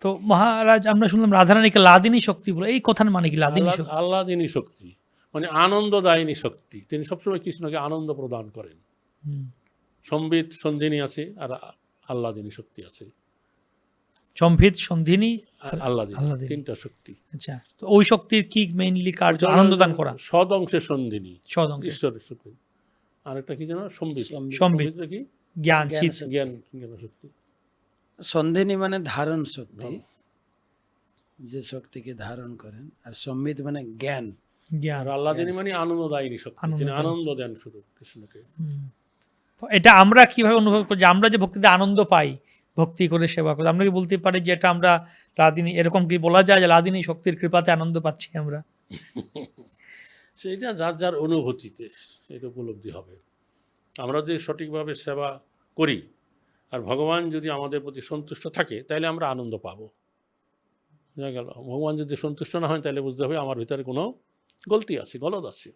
তো মহারাজ আমরা শুনলাম রাধারানীকে লাদিনী শক্তি বলে। এই কথার মানে কি? লাদিনী শক্তি। আল্লাদিনী শক্তি। মানে আনন্দদায়িনী শক্তি। তিনি সবসময় কৃষ্ণকে আনন্দ প্রদান করেন। সম্বিত সন্ধিনী আছে আর আল্লাদিনী শক্তি আছে। সম্ভিত সন্ধিনী আর আল্লাদিনী। তিনটা শক্তি। আচ্ছা তো ওই শক্তির কি মেইনলি কার্য? আনন্দ দান করা। সদ অংশে সন্ধিনী। সদ অঙ্কে। ঈশ্বরের শক্তি। আরেকটা কি জানো সম্বিত। সম্বিত। কি? জ্ঞান। জ্ঞান জ্ঞান শক্তি। সন্ধিনী মানে ধারণ শক্তি যে শক্তিকে ধারণ করেন। আর সম্মিত মানে জ্ঞান। জ্ঞান। মানে আনন্দদায়িনী শক্তি তিনি আনন্দদায়ী। আনন্দ দেন শুধু কৃষ্ণকে। এটা আমরা কীভাবে অনুভব করি যে আমরা যে ভক্তিতে আনন্দ পাই ভক্তি করে সেবা করে আমরা কি বলতে পারি যে এটা আমরা লাদিনী এরকম কি বলা যায় যে লাদিনী শক্তির কৃপাতে আনন্দ পাচ্ছি আমরা? সেইটা যার যার অনুভূতিতে এটা উপলব্ধি হবে। আমরা যদি সঠিকভাবে সেবা করি আর ভগবান যদি আমাদের প্রতি সন্তুষ্ট থাকে তাহলে আমরা আনন্দ পাবো। বুঝা গেল। ভগবান যদি সন্তুষ্ট না হয় তাহলে বুঝতে হবে আমার ভিতরে কোনো গলতি আছে গলদ আছে।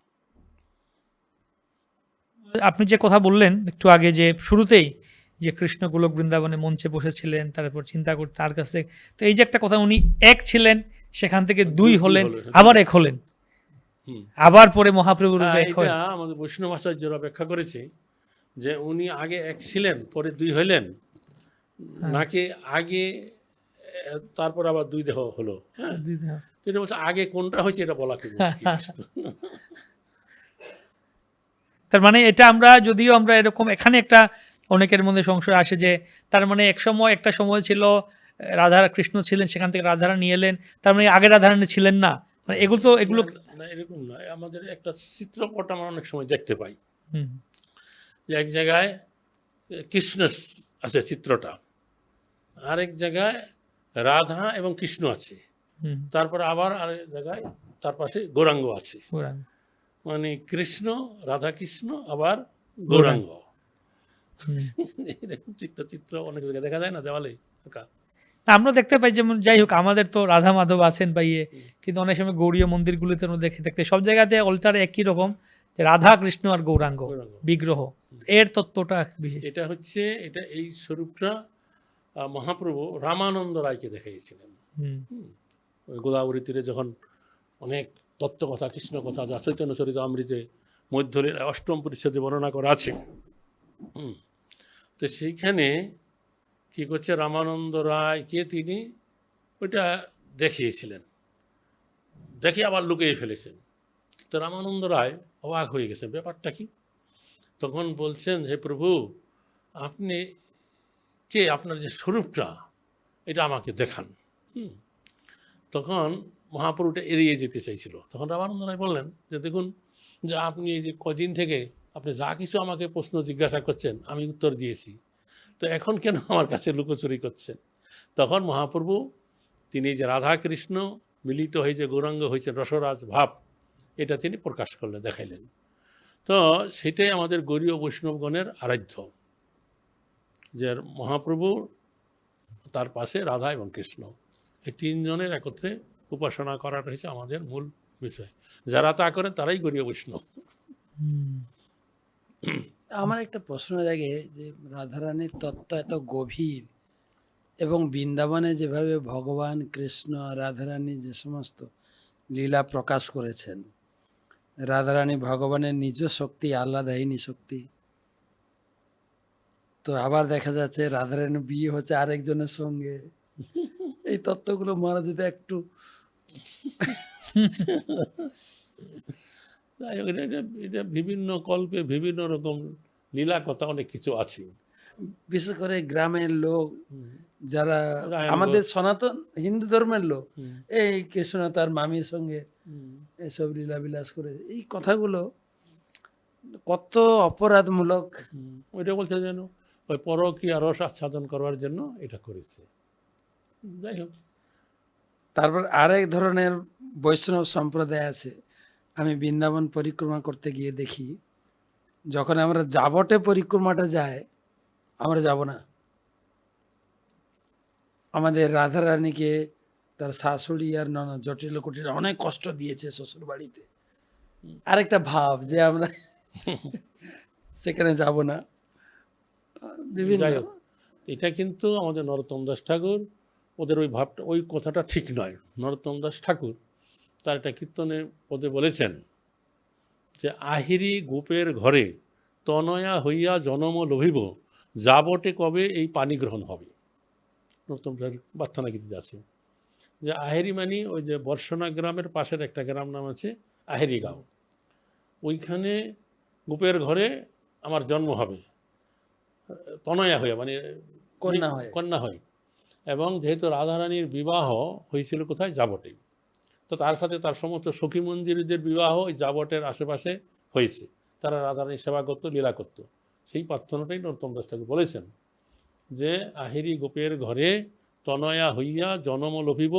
আপনি যে কথা বললেন একটু আগে যে শুরুতেই যে কৃষ্ণ গোলক বৃন্দাবনে মঞ্চে বসেছিলেন তারপর চিন্তা করতে তার কাছে তো এই যে একটা কথা উনি এক ছিলেন সেখান থেকে দুই দুই হলেন হলেন। আবার এক হলেন। আবার পরে মহাপ্রভু হ্যাঁ, এক আমাদের বৈষ্ণব আচার্যরা ব্যাখ্যা করেছে। যে উনি আগে এক ছিলেন পরে দুই হলেন হ্যাঁ। নাকি আগে তারপর আবার দুই দেহ হলো? হ্যাঁ। দুই দেহ। তিনি বলছে আগে কোনটা হয়েছে এটা বলা কি তার মানে এটা আমরা যদিও আমরা এরকম এখানে একটা অনেকের মধ্যে সংশয় আসে যে তার মানে এক সময় একটা সময় ছিল রাধা কৃষ্ণ ছিলেন সেখান থেকে রাধারা নিয়ে এলেন। তার মানে আগে রাধারানী ছিলেন না। মানে এগুলো তো এগুলো না, না এরকম নয় আমাদের একটা চিত্রপট আমরা অনেক সময় দেখতে পাই। যে এক জায়গায় কৃষ্ণের আছে চিত্রটা। আরেক জায়গায় রাধা এবং কৃষ্ণ আছে। তারপর আবার আরেক জায়গায় তার পাশে গৌরাঙ্গ আছে। মানে কৃষ্ণ রাধা কৃষ্ণ আবার গৌরাঙ্গ। এরকম চিত্র অনেক জায়গায় দেখা যায় না দেওয়ালে? আমরা দেখতে পাই যেমন যাই হোক আমাদের তো রাধা মাধব আছেন বা ইয়ে কিন্তু অনেক সময় গৌরীয় মন্দিরগুলিতে আমরা দেখে দেখতে সব জায়গাতে অল্টার একই রকম। যে রাধা কৃষ্ণ আর গৌরাঙ্গ বিগ্রহ এর তত্ত্বটা বিশেষ। এটা হচ্ছে এটা এই স্বরূপটা মহাপ্রভু রামানন্দ রায়কে দেখাইছিলেন ওই গোদাবরী তীরে যখন অনেক তত্ত্ব কথা কৃষ্ণ কথা যা চৈতন্য চরিত অমৃতে মধ্যলীর অষ্টম পরিচ্ছেদে বর্ণনা করা আছে। হুম। তো সেইখানে কি করছে রামানন্দ রায়কে তিনি ওইটা দেখিয়েছিলেন। দেখে আবার লুকিয়ে ফেলেছেন। তো রামানন্দ রায় অবাক হয়ে গেছেন, ব্যাপারটা কি? তখন বলছেন, হে প্রভু, আপনি কে? আপনার যে স্বরূপটা, এটা আমাকে দেখান। তখন মহাপুরুটা এড়িয়ে যেতে চাইছিল। তখন রামানন্দ রায় বললেন যে, দেখুন, যে আপনি এই যে কদিন থেকে আপনি যা কিছু আমাকে প্রশ্ন জিজ্ঞাসা করছেন, আমি উত্তর দিয়েছি। তো এখন কেন আমার কাছে লুকোচুরি করছেন? তখন মহাপ্রভু, তিনি যে রাধা কৃষ্ণ মিলিত হয়ে যে গৌরাঙ্গ হয়েছে রসরাজ ভাব এটা তিনি প্রকাশ করলেন, দেখাইলেন। তো সেটাই আমাদের গরীয় বৈষ্ণবগণের আরাধ্য, যে মহাপ্রভু তার পাশে রাধা এবং কৃষ্ণ, এই তিনজনের একত্রে উপাসনা করাটা হচ্ছে আমাদের মূল বিষয়। যারা তা করেন তারাই গরীয় বৈষ্ণব। আমার একটা প্রশ্ন জাগে যে রাধারানীর তত্ত্ব এত গভীর এবং বৃন্দাবনে যেভাবে ভগবান, কৃষ্ণ, রাধারানী যে সমস্ত লীলা প্রকাশ করেছেন রাধারানী ভগবানের নিজ শক্তি আল্লাদায়িনী শক্তি। তো আবার দেখা যাচ্ছে রাধারানী বিয়ে হচ্ছে আরেকজনের সঙ্গে। এই তত্ত্বগুলো মারা যদি একটু এটা বিভিন্ন কল্পে বিভিন্ন রকম লীলা কথা অনেক কিছু আছে। বিশেষ করে গ্রামের লোক যারা আমাদের সনাতন হিন্দু ধর্মের লোক এই কৃষ্ণ তার মামির সঙ্গে। এসব লীলাবিলাস করে এই কথাগুলো কত অপরাধমূলক। ওইটা বলছে যেন ওই পরকীয়া রস আচ্ছাদন করবার জন্য এটা করেছে। যাই হোক। তারপর আরেক ধরনের বৈষ্ণব সম্প্রদায় আছে আমি বৃন্দাবন পরিক্রমা করতে গিয়ে দেখি যখন আমরা যাবটে পরিক্রমাটা যায় আমরা যাব না। আমাদের রাধারানীকে তার শাশুড়ি আর নন জটিল কুটির অনেক কষ্ট দিয়েছে শ্বশুর বাড়িতে আরেকটা ভাব যে আমরা সেখানে যাব না। বিভিন্ন এটা কিন্তু আমাদের নরোত্তম দাস ঠাকুর, ওদের ওই ভাবটা, ওই কথাটা ঠিক নয়। নরোত্তম দাস ঠাকুর তার একটা কীর্তনে পদে বলেছেন যে, আহিরি গোপের ঘরে তনয়া হইয়া জনম লভিব যাবটে কবে এই পানি গ্রহণ হবে? নরোত্তম দাস বার্থানা গীতিতে আছে যে আহেরি মানি ওই যে বর্ষনা গ্রামের পাশের একটা গ্রাম নাম আছে আহেরি গাঁও ওইখানে গোপের ঘরে আমার জন্ম হবে। তনয়া হয়ে মানে কন্যা হয়। কন্যা হয়। এবং যেহেতু রাধারানীর বিবাহ হয়েছিল কোথায়? জাবটে তো তার সাথে তার সমস্ত সখী মন্দিরদের বিবাহ ওই জাবটের আশেপাশে হয়েছে। তারা রাধারানীর সেবা করতো লীলা করতো। সেই প্রার্থনাটাই নরোত্তম দাস ঠাকুর বলেছেন যে আহিরি গোপের ঘরে তনয়া হইয়া জনম লভিব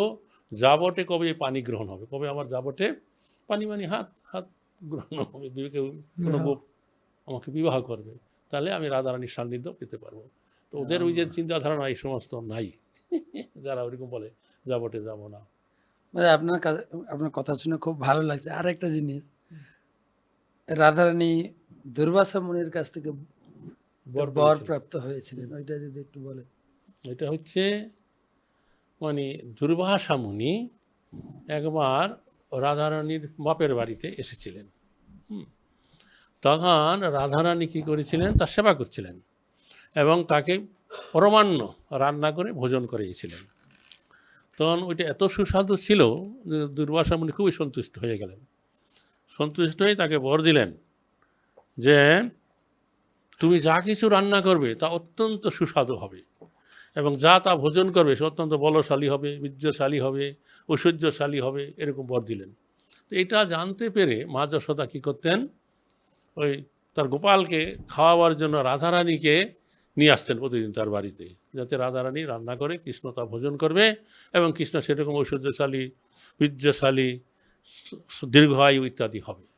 যাবটে কবে পানি গ্রহণ হবে? কবে আমার জাবটে পানি মানে হাত হাত গ্রহণ হবে। বিবেকে কোনো গোপ আমাকে বিবাহ করবে তাহলে আমি রাধারানীর সান্নিধ্য পেতে পারব। তো ওদের ওই যে চিন্তাধারণা এই সমস্ত নাই। যারা ওরকম বলে যাবটে যাব না। মানে আপনার আপনার কথা শুনে খুব ভালো লাগছে। আর একটা জিনিস রাধারানী দুর্বাসা মুনির কাছ থেকে বর বর প্রাপ্ত হয়েছিলেন। ওইটা যদি একটু বলেন। এটা হচ্ছে মানে দুর্বাসা মুনি একবার রাধারানীর বাপের বাড়িতে এসেছিলেন। হুম। তখন রাধারানী কি করেছিলেন? তার সেবা করছিলেন এবং তাকে পরমান্ন রান্না করে ভোজন করিয়েছিলেন। তখন ওইটা এত সুস্বাদু ছিল যে দুর্বাসা মুনি খুবই সন্তুষ্ট হয়ে গেলেন। সন্তুষ্ট হয়ে তাকে বর দিলেন যে তুমি যা কিছু রান্না করবে তা অত্যন্ত সুস্বাদু হবে এবং যা তা ভোজন করবে সে অত্যন্ত বলশালী হবে, বীর্যশালী হবে, ঐশ্বর্যশালী হবে, এরকম বর দিলেন। তো এটা জানতে পেরে মা যশোদা কী করতেন? ওই তার গোপালকে খাওয়াবার জন্য রাধারানীকে নিয়ে আসতেন প্রতিদিন তার বাড়িতে, যাতে রাধারানী রান্না করে, কৃষ্ণ তা ভোজন করবে এবং কৃষ্ণ সেরকম ঐশ্বর্যশালী, বীর্যশালী, স- স- দীর্ঘ আয়ু ইত্যাদি হবে।